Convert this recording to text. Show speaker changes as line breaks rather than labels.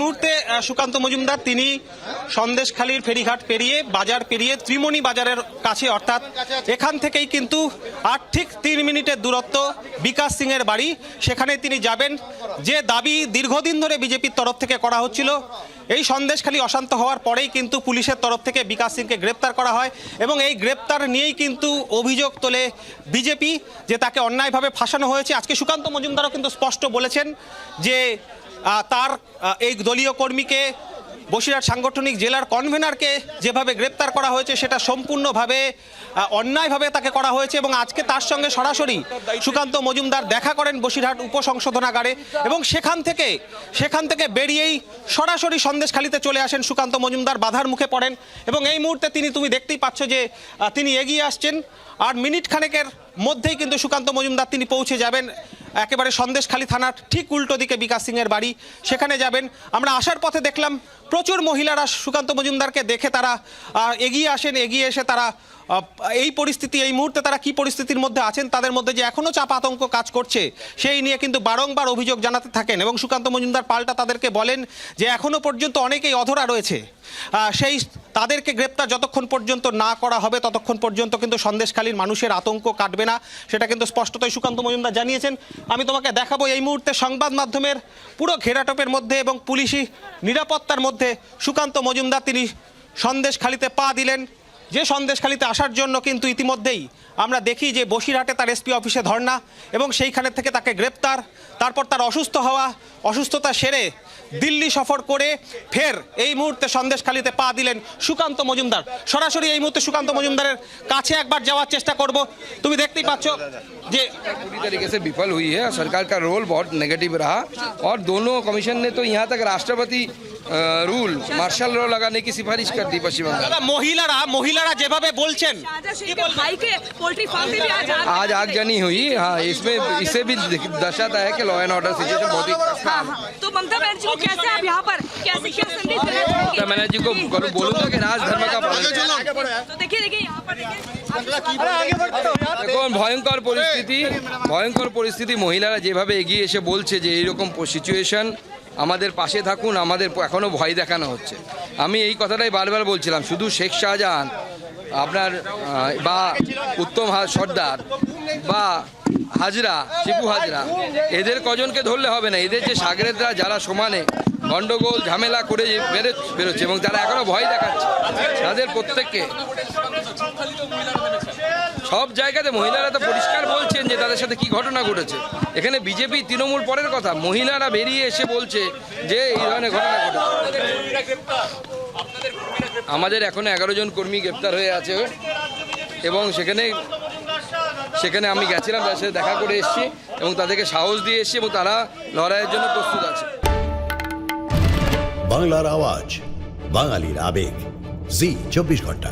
মুহূর্তে সুকান্ত মজুমদার, তিনি সন্দেশখালীর ফেরিঘাট পেরিয়ে বাজার পেরিয়ে ত্রিমণি বাজারের কাছে, অর্থাৎ এখান থেকেই কিন্তু আর ঠিক তিন মিনিটের দূরত্ব বিকাশ সিং এর বাড়ি। সেখানে তিনি যাবেন। যে দাবি দীর্ঘদিন ধরে বিজেপির তরফ থেকে করা হচ্ছিল, এই সন্দেশখালী অশান্ত হওয়ার পরেই কিন্তু পুলিশের তরফ থেকে বিকাশ সিংকে গ্রেপ্তার করা হয় এবং এই গ্রেপ্তার নিয়েই কিন্তু অভিযোগ তোলে বিজেপি যে তাকে অন্যায়ভাবে ফাঁসানো হয়েছে। আজকে সুকান্ত মজুমদারও কিন্তু স্পষ্ট বলেছেন যে তার এই দলীয় কর্মীকে বসিরহাট সাংগঠনিক জেলার কনভেনারকে যেভাবে গ্রেপ্তার করা হয়েছে, সেটা সম্পূর্ণভাবে অন্যায়ভাবে তাকে করা হয়েছে এবং আজকে তার সঙ্গে সরাসরি সুকান্ত মজুমদার দেখা করেন বসিরহাট উপসংশোধনাগারে এবং সেখান থেকে সেখান থেকে বেরিয়েই সরাসরি সন্দেশখালিতে চলে আসেন সুকান্ত মজুমদার, বাধার মুখে পড়েন এবং এই মুহূর্তে তিনি, তুমি দেখতেই পাচ্ছ যে তিনি এগিয়ে আসছেন। আর মিনিট খানেকের মধ্যেই কিন্তু সুকান্ত মজুমদার, তিনি পৌঁছে যাবেন। একেবারে সন্দেশখালী থানার ঠিক উল্টো দিকে বিকাশ সিংয়ের বাড়ি। সেখানে যাবেন। আমরা আসার পথে দেখলাম প্রচুর মহিলারা সুকান্ত মজুমদারকে দেখে তারা এগিয়ে আসেন, এগিয়ে এসে তারা এই পরিস্থিতি, এই মুহূর্তে তারা কি পরিস্থিতির মধ্যে আছেন, তাদের মধ্যে যে এখনও চাপ আতঙ্ক কাজ করছে, সেই নিয়ে কিন্তু বারংবার অভিযোগ জানাতে থাকেন এবং সুকান্ত মজুমদার পাল্টা তাদেরকে বলেন যে এখনও পর্যন্ত অনেকেই অধরা রয়েছে। সেই তাদেরকে গ্রেপ্তার যতক্ষণ পর্যন্ত না করা হবে, ততক্ষণ পর্যন্ত কিন্তু সন্দেশখালীর মানুষের আতঙ্ক কাটবে না। সেটা কিন্তু স্পষ্টতই সুকান্ত মজুমদার জানিয়েছেন। আমি তোমাকে দেখাবো এই মুহূর্তে সংবাদ মাধ্যমের পুরো ঘেরাটোপের মধ্যে এবং পুলিশি নিরাপত্তার মধ্যে সুকান্ত মজুমদার, তিনি সন্দেশখালিতে পা দিলেন। যে সন্দেশখালীতে আসার জন্য কিন্তু ইতিমধ্যেই আমরা দেখি যে বসিরহাটে তার এসপি অফিসে ধর্না এবং সেইখানে থেকে তাকে গ্রেপ্তার তারপর তার অসুস্থ হওয়া অসুস্থতা সেরে দিল্লি সফর করে ফের এই মুহূর্তে সন্দেশখালীতে পা দিলেন সুকান্ত মজুমদার সরাসরি এই মুহূর্তে সুকান্ত মজুমদারের কাছে একবার যাওয়ার চেষ্টা করব তুমি দেখতেই পাচ্ছ যে
पूरी तरीके से विफल हुई है सरकार का रोल बहुत नेगेटिव रहा और दोनों कमीशन ने तो यहाँ तक राष्ट्रपति अ, रूल मार्शल लॉ लगाने की सिफारिश कर दी पश्चिम बंगाल
দাদা, মহিলারা মহিলারা যেভাবে বলছেন
शाहजहां शेख के भाई के पोल्ट्री फार्म में भी आज आग
आज आगजनी हुई हाँ इसमें इससे भी दर्शाता है कि लॉ एंड ऑर्डर सिचुएशन बहुत ही
हाँ, हाँ। तो ममता बनर्जी को कैसे आप यहाँ पर कैसे क्या संदेश देना चाहेंगे?
ममता बनर्जी को बोलूँ- बोलूंगा कि राजधर्म का पालन करें।
तो देखिए देखिए
এখন ভয়ঙ্কর পরিস্থিতি ভয়ঙ্কর পরিস্থিতি। মহিলারা যেভাবে এগিয়ে এসে বলছে যে এইরকম সিচুয়েশন আমাদের পাশে থাকুন, আমাদের এখনও ভয় দেখানো হচ্ছে। আমি এই কথাটাই বারবার বলছিলাম, শুধু শেখ শাহজাহান আপনার বা উত্তম সর্দার, বা হাজরা শিপু হাজরা, এদের কজনকে ধরলে হবে না। এদের যে সাগরেদরা, যারা সমানে গন্ডগোল, ঝামেলা করে বেরো বেরোচ্ছে এবং তারা এখনও ভয় দেখাচ্ছে, তাদের প্রত্যেককে। সব জায়গাতে মহিলারা তো পরিষ্কার বলছেন যে তাদের সাথে কি ঘটনা ঘটেছে। এখানে বিজেপি তৃণমূল পরের কথা, মহিলারা বেরিয়ে এসে বলছে যে এই ধরনের ঘটনা ঘটেছে। আমাদের এখনও এগারো জন কর্মী গ্রেপ্তার হয়ে আছে এবং সেখানে সেখানে আমি গেছিলাম, তাদের সাথে দেখা করে এসেছি এবং তাদেরকে সাহস দিয়ে এসেছি এবং তারা লড়াইয়ের জন্য প্রস্তুত আছে।
বাংলার আওয়াজ, বাঙালির আবেগ, জি, চব্বিশ ঘণ্টা।